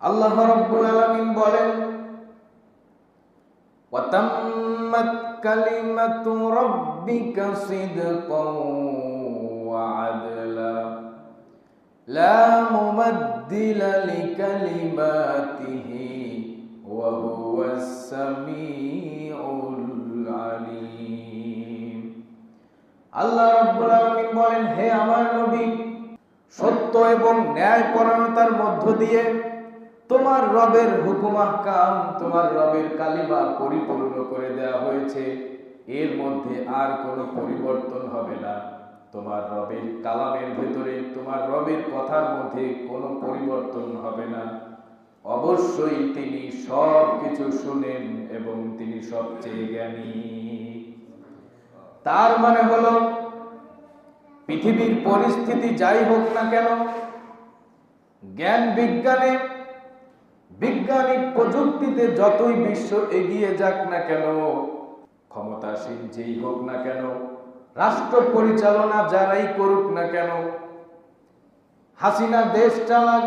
আল্লাহ রাব্বুল আলামিন বলেন وتمت كلمة ربك صدقا وعدلا لا مبدل لكلماته وهو السميع العليم আল্লাহ রাব্বুল আলামিন বলেন হে আমার নবী সত্য এবং ন্যায় পরায়ণতার মধ্য দিয়ে তোমার রবের হুকুম আহকাম তোমার রবের কালিমা পরিপূর্ণ করে দেওয়া হয়েছে। এর মধ্যে আর কোনো পরিবর্তন হবে না। তোমার রবের কালামের ভেতরে, তোমার রবের কথার মধ্যে কোনো পরিবর্তন হবে না। অবশ্যই তিনি সব কিছু শুনেন এবং তিনি সবচেয়ে জ্ঞানী। তার মানে হলো, পৃথিবীর পরিস্থিতি যাই হোক না কেন, জ্ঞান বিজ্ঞানে বিজ্ঞানিক প্রযুক্তিতে যতই বিশ্ব এগিয়ে যাক না কেন, ক্ষমতাসীন যেই হোক না কেন, রাষ্ট্র পরিচালনা যারাই করুক না কেন, হাসিনা দেশ চালাক,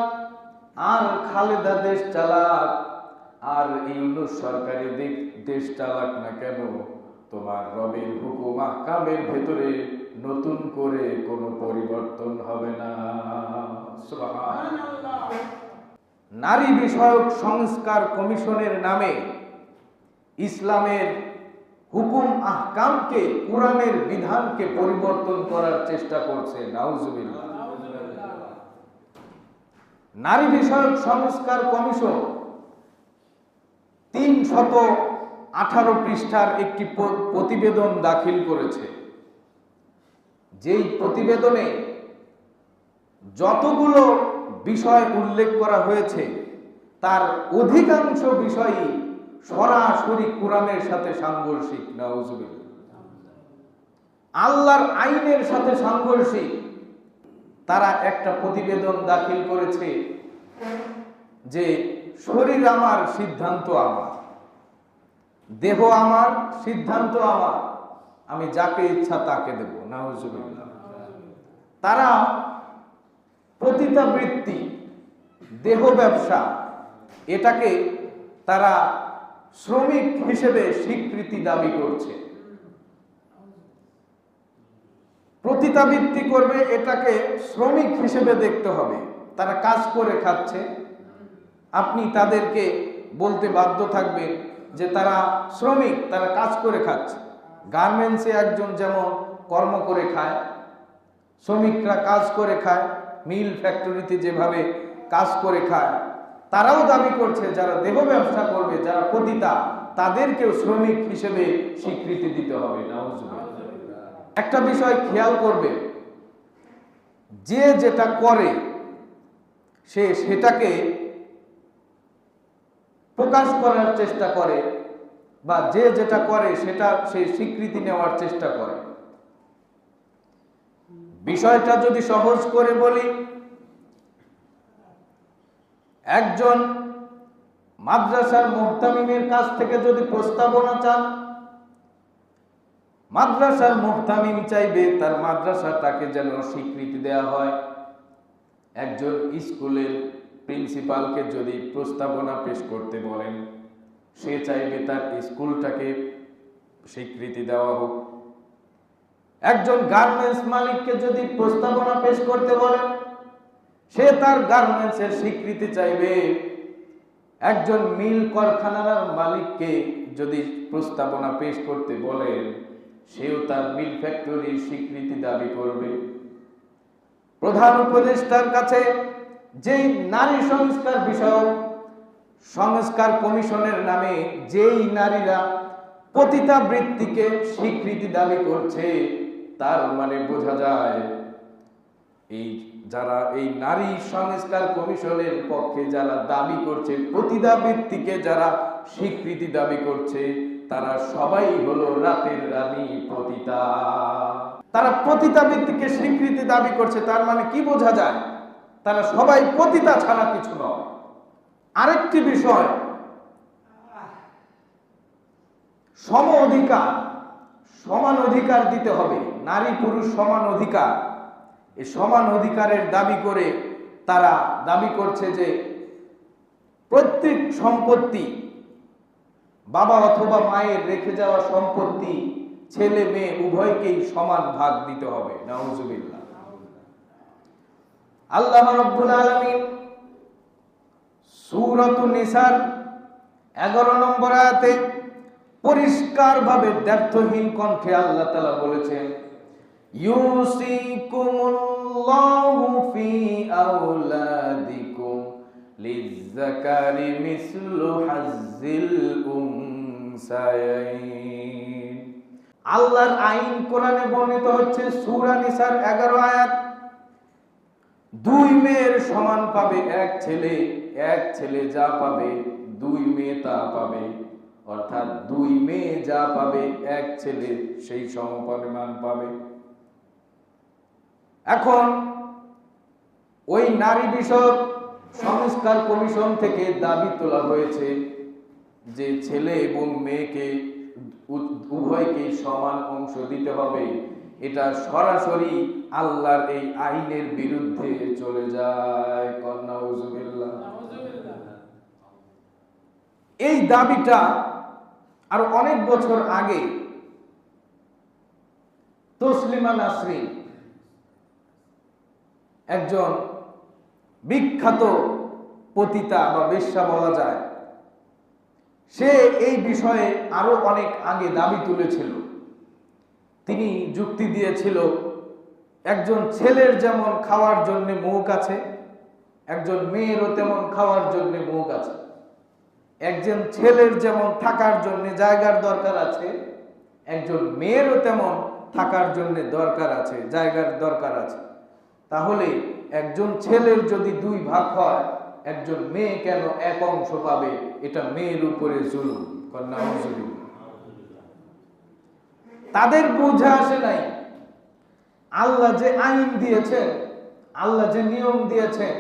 আর খালেদা দেশ চালাক, আর ইউনুস সরকারি দিক দেশ চালাক না কেন, তোমার রবের হুকুম আহকামের ভেতরে নতুন করে কোনো পরিবর্তন হবে না সুবহানাল্লাহ। নারী বিষয়ক সংস্কার কমিশনের নামে ইসলামের হুকুম আহকামকে, কোরআনের বিধানকে পরিবর্তন করার চেষ্টা করছে নারী বিষয়ক সংস্কার কমিশন তিন শত আঠারো পৃষ্ঠার একটি প্রতিবেদন দাখিল করেছে। যেই প্রতিবেদনে যতগুলো বিষয় উল্লেখ করা হয়েছে, তার অধিকাংশ বিষয়ই সরাসরি কোরআনের সাথে সাংঘর্ষিক, নাউজুবিল্লাহ। আল্লাহর আইনের সাথে সাংঘর্ষিক। তারা একটা প্রতিবেদন দাখিল করেছে যে, শরীর আমার সিদ্ধান্ত আমার, দেহ আমার সিদ্ধান্ত আমার, আমি যাকে ইচ্ছা তাকে দেব, নাউজুবিল্লাহ। তারা পতিতাবৃত্তি, দেহ ব্যবসা, এটাকে তারা শ্রমিক হিসেবে স্বীকৃতি দাবি করছে। প্রতিতাবৃত্তি করবে, এটাকে শ্রমিক হিসেবে দেখতে হবে। তারা কাজ করে খাচ্ছে। আপনি তাদেরকে বলতে বাধ্য থাকবেন যে তারা শ্রমিক, তারা কাজ করে খাচ্ছে। গার্মেন্টসে একজন যেমন কর্ম করে খায়, শ্রমিকরা কাজ করে খায় মিল ফ্যাক্টরিতে যেভাবে কাজ করে খায়, তারাও দাবি করছে যারা দেহ ব্যবসা করবে, যারা পতিতা, তাদেরকেও শ্রমিক হিসেবে স্বীকৃতি দিতে হবে। একটা বিষয় খেয়াল করবে, যে যেটা করে, সে সেটাকে প্রকাশ করার চেষ্টা করে বা যে যেটা করে, সেটা সে স্বীকৃতি নেওয়ার চেষ্টা করে। বিষয়টা যদি সহজ করে বলি, একজন মাদ্রাসার মুহতামিমের কাছ থেকে যদি প্রস্তাবনা চান, মাদ্রাসার মুহতামিম চাইবে তার মাদ্রাসাটাকে যেন স্বীকৃতি দেয়া হয়। একজন স্কুলের প্রিন্সিপালকে যদি প্রস্তাবনা পেশ করতে বলেন, সে চাইবে তার স্কুলটাকে স্বীকৃতি দেওয়া হোক। একজন গার্মেন্টস মালিককে যদি প্রস্তাবনা পেশ করতে বলেন সে তার গার্মেন্টসের স্বীকৃতি চাইবে। একজন মিল কারখানার মালিককে যদি প্রস্তাবনা পেশ করতে বলেন সেও তার মিল ফ্যাক্টরির স্বীকৃতি দাবি করবে। প্রধান উপদেষ্টার কাছে যেই নারী সংস্কার বিষয়ক সংস্কার কমিশনের নামে যেই নারীরা পতিতাবৃত্তিকে স্বীকৃতি দাবি করছে তার মানে বোঝা যায়, এই যারা, এই নারী সংস্কার কমিশনের পক্ষে যারা দাবি করছে পতিতা বৃত্তিকে যারা স্বীকৃতি দাবি করছে, তারা সবাই হলো রাতের রানী পতিতা তারা পতিতা বৃত্তিকে স্বীকৃতি দাবি করছে, তার মানে কি বোঝা যায়? তারা সবাই পতিতা ছাড়া কিছু নয়। আরেকটি বিষয়, সম অধিকার, সমান অধিকার দিতে হবে। নারী পুরুষ সমান অধিকার। এই সমান অধিকারের দাবি করে তারা দাবি করছে যে প্রত্যেক সম্পত্তি, বাবা অথবা মায়ের রেখে যাওয়া সম্পত্তি, ছেলে মেয়ে উভয়কেই সমান ভাগ দিতে হবে। নাউজুবিল্লাহ। আল্লাহ রাব্বুল আলামিন সূরাতুন নিসার 11 নম্বর আয়াতে পরিষ্কারভাবে দ্ব্যর্থহীন কণ্ঠে আল্লাহ তাআলা বলেছেন ইউসিকুমুল্লাহু ফি আওলাদিকুম লিযযাকারি মিসলু হাজ্জিল উনসায়াইন আল্লাহর আইন কোরআনে বর্ণিত হচ্ছে সূরা নিসার 11 আয়াত। দুই মেয়ের সমান পাবে এক ছেলে এক ছেলে যা পাবে, দুই মেয়ে তা পাবে। অর্থাৎ দুই মেয়ে যা পাবে, এক ছেলে সেই সমপরিমাণ পাবে। এখন ওই নারী বিষয়ক সংস্কার কমিশন থেকে দাবি তোলা হয়েছে যে ছেলে এবং মেয়েকে উভয়কে সমান অংশ দিতে হবে। এটা সরাসরি আল্লাহর এই আইনের বিরুদ্ধে চলে যায়। এই দাবিটা আর অনেক বছর আগে তসলিমা নাসরিন একজন বিখ্যাত পতিতা বা বেশ্যা বলা যায়। সে এই বিষয়ে আরও অনেক আগে দাবি তুলেছিল। তিনি যুক্তি দিয়েছিল, একজন ছেলের যেমন খাওয়ার জন্য মুখ আছে, একজন মেয়েরও তেমন খাওয়ার জন্য মুখ আছে। একজন ছেলের যেমন থাকার জন্য জায়গার দরকার আছে, একজন মেয়েরও তেমন থাকার জন্য দরকার আছে, জায়গার দরকার আছে। তাহলে একজন ছেলের যদি দুই ভাগ হয়, একজন মেয়ে কেন এক অংশ পাবে? এটা মেয়ের উপরে জুলুম। কন্যা তাদের বুঝে আসে নাই। আল্লাহ যে আইন দিয়েছেন, আল্লাহ যে নিয়ম দিয়েছেন,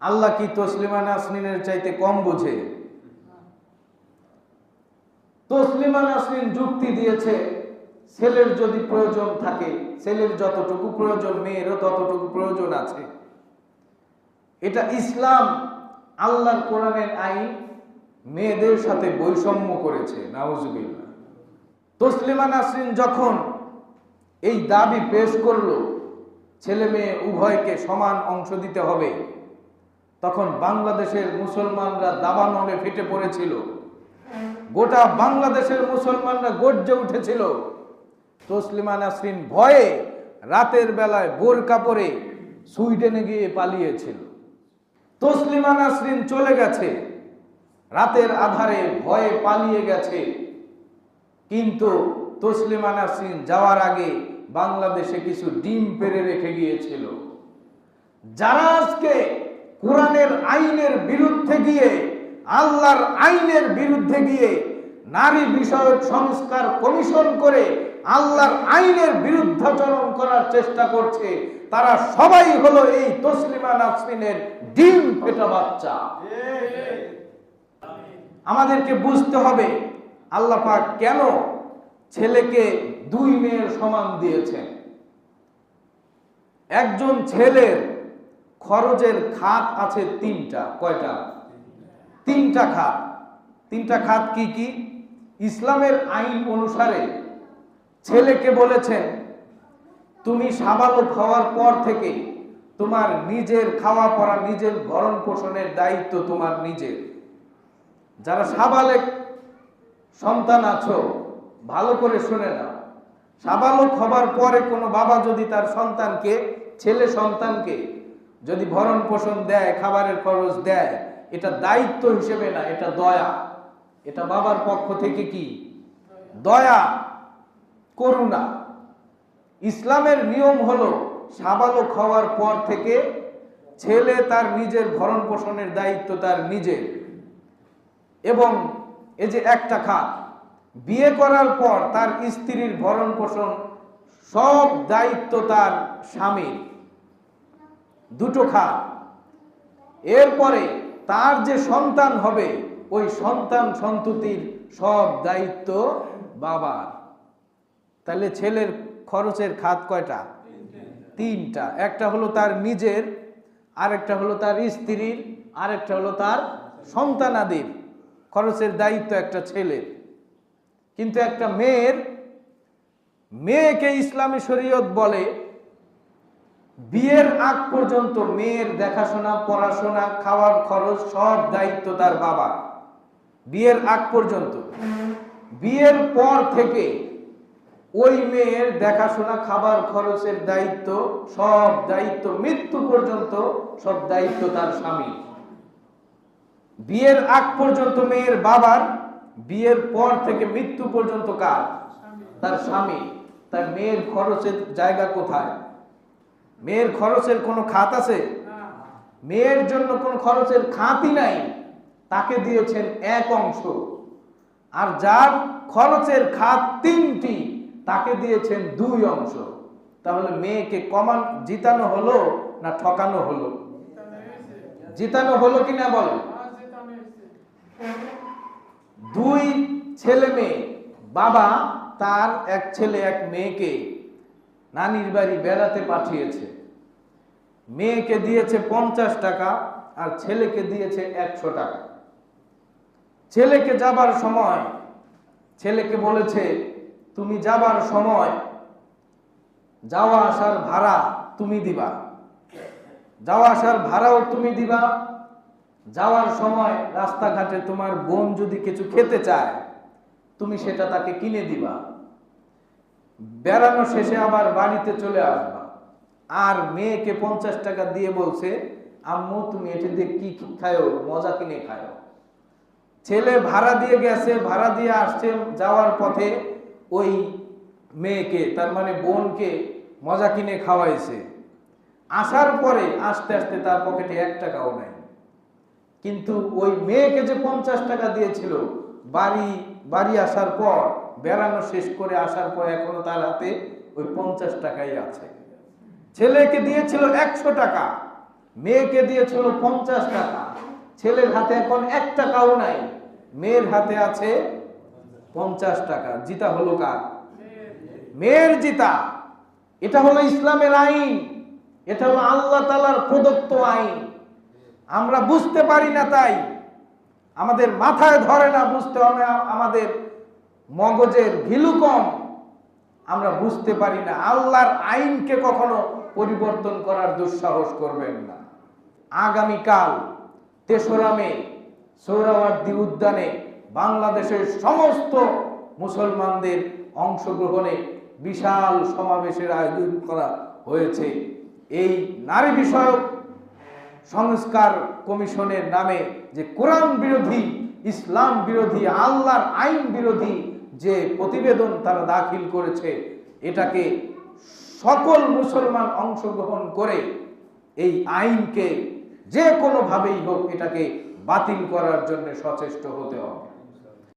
আল্লাহ কি তসলিমা নাসরিনের চাইতে কম বুঝে? তসলিমা নাসরিন যুক্তি দিয়েছে ছেলের যদি প্রয়োজন থাকে, ছেলের যতটুকু প্রয়োজন, মেয়েরও ততটুকু প্রয়োজন আছে। এটা ইসলাম, আল্লাহর কোরআনের আইন মেয়েদের সাথে বৈষম্য করেছে, নাউজুবিল্লাহ। তসলিমা নাসরিন যখন এই দাবি পেশ করল, ছেলে মেয়ে উভয়কে সমান অংশ দিতে হবে, তখন বাংলাদেশের মুসলমানরা দাবানলে ফেটে পড়েছিল। গোটা বাংলাদেশের মুসলমানরা গর্জে উঠেছিল তসলিমা নাসরিন ভয়ে রাতের বেলায় বোরকা পরে সুইডেনে গিয়ে পালিয়েছিল। তসলিমা নাসরিন চলে গেছে। রাতের আধারে ভয়ে পালিয়ে গেছে। কিন্তু তসলিমা নাসরিন যাওয়ার আগে বাংলাদেশে কিছু ডিম পেরে রেখে গিয়েছিল। যারা আজকে কোরআনের আইনের বিরুদ্ধে গিয়ে, আল্লাহর আইনের বিরুদ্ধে গিয়ে নারী বিষয়ক সংস্কার কমিশন করে আল্লাহর আইনের বিরুদ্ধাচরণ করার চেষ্টা করছে, তারা সবাই হলো এই তসলিমা নাসরিনের ডিম ফেটা বাচ্চা। আমাদেরকে বুঝতে হবে, আল্লাহ পাক কেন ছেলেকে দুই মেয়ের সমান দিয়েছেন? একজন ছেলের খরচের খাত আছে তিনটা, কয়টা? তিনটা খাত। তিনটা খাত কি কি? ইসলামের আইন অনুসারে ছেলেকে বলেছেন, তুমি সাবালক হওয়ার পর থেকে তোমার নিজের খাওয়া পড়া, নিজের ভরণ পোষণের দায়িত্ব তোমার নিজের। যারা সাবালেক সন্তান আছো, ভালো করে শুনে না সাবালক হবার পরে কোনো বাবা যদি তার সন্তানকে, ছেলে সন্তানকে যদি ভরণ পোষণ দেয়, খাবারের খরচ দেয়, এটা দায়িত্ব হিসেবে না, এটা দয়া। এটা বাবার পক্ষ থেকে কি? দয়া, করুণা। ইসলামের নিয়ম হলো সাবালক হওয়ার পর থেকে ছেলে তার নিজের ভরণ পোষণের দায়িত্ব তার নিজের। এবং এই যে একটা খাত বিয়ে করার পর তার স্ত্রীর ভরণ পোষণ সব দায়িত্ব তার স্বামীর। দুটো খাত এরপরে তার যে সন্তান হবে ওই সন্তান সন্ততির সব দায়িত্ব বাবার। তাহলে ছেলের খরচের খাত কয়টা? তিনটা। একটা হলো তার নিজের, আরেকটা হলো তার স্ত্রীর, আরেকটা হলো তার সন্তানাদির। খরচের দায়িত্ব একটা ছেলের। কিন্তু একটা মেয়ের, মেয়েকে ইসলামী শরীয়ত বলে, বিয়ের আগ পর্যন্ত মেয়ের দেখাশোনা, পড়াশোনা, খাওয়ার খরচ সব দায়িত্ব তার বাবা বিয়ের আগ পর্যন্ত। বিয়ের পর থেকে ওই মেয়ের দেখাশোনা খাবার খরচের দায়িত্ব সব দায়িত্ব মৃত্যু পর্যন্ত সব দায়িত্ব তার স্বামী বিয়ের আগ পর্যন্ত মেয়ের বাবার বিয়ের পর থেকে মৃত্যু পর্যন্ত কার? তার স্বামী তার মেয়ের খরচের জায়গা কোথায়? মেয়ের খরচের কোনো খাত আছে? মেয়ের জন্য কোনো খরচের খাতই নাই? তাকে দিয়েছেন এক অংশ। আর যার খরচের খাত তিনটি, তাকে দিয়েছেন দুই অংশ। তাহলে মেয়েকে কমান, জিতানো হলো না ঠকানো হলো? জিতানো হলো কি না বলেন? দুই ছেলে মেয়ে। বাবা তার এক ছেলে, এক মেয়েকে নানির বাড়ি বেড়াতে পাঠিয়েছে। মেয়েকে দিয়েছে পঞ্চাশ টাকা আর ছেলেকে দিয়েছে একশো টাকা। ছেলেকে যাবার সময়, ছেলেকে বলেছে, তুমি যাবার সময় যাওয়া আসার ভাড়া তুমি দিবা। যাওয়া আসার ভাড়াও তুমি দিবা। যাওয়ার সময় রাস্তাঘাটে তোমার বোন যদি কিছু খেতে চায়, তুমি সেটা তাকে কিনে দিবা। বেড়ানো শেষে আবার বাড়িতে চলে আসবা। আর মেয়েকে পঞ্চাশ টাকা দিয়ে বলছে, আম্মু, তুমি এটা দিয়ে কি খায়ো? মজা কিনে খায়ো। ছেলে ভাড়া দিয়ে গেছে, ভাড়া দিয়ে আসছে যাওয়ার পথে ওই মেয়েকে, তার মানে বোনকে মজা কিনে খাওয়াইছে। আসার পরে আস্তে আস্তে তার পকেটে এক টাকাও নাই। কিন্তু ওই মেয়েকে যে পঞ্চাশ টাকা দিয়েছিল, বাড়ি বাড়ি আসার পর, বেড়ানো শেষ করে আসার পর এখনও তার হাতে ওই পঞ্চাশ টাকাই আছে। ছেলেকে দিয়েছিল একশো টাকা, মেয়েকে দিয়েছিল পঞ্চাশ টাকা। ছেলের হাতে এখন এক টাকাও নাই। মেয়ের হাতে আছে পঞ্চাশ টাকা। জিতা হলো কার? মেয়ের জিতা। এটা হলো ইসলামের আইন। এটা হলো আল্লাহ তালার প্রদত্ত আইন। আমরা বুঝতে পারি না তাই। আমাদের মাথায় ধরে না বুঝতে হবে আমাদের মগজের ভিলু কম। আমরা বুঝতে পারি না। আল্লাহর আইনকে কখনো পরিবর্তন করার দুঃসাহস করবেন না। আগামীকাল তেসরা মে উদ্যানে বাংলাদেশের সমস্ত মুসলমানদের অংশগ্রহণে বিশাল সমাবেশের আয়োজন করা হয়েছে। এই নারী বিষয়ক সংস্কার কমিশনের নামে যে কোরআন বিরোধী, ইসলাম বিরোধী, আল্লাহর আইন বিরোধী যে প্রতিবেদন তারা দাখিল করেছে, এটাকে সকল মুসলমান অংশগ্রহণ করে এই আইনকে যে কোনোভাবেই হোক এটাকে বাতিল করার জন্য সচেষ্ট হতে হবে।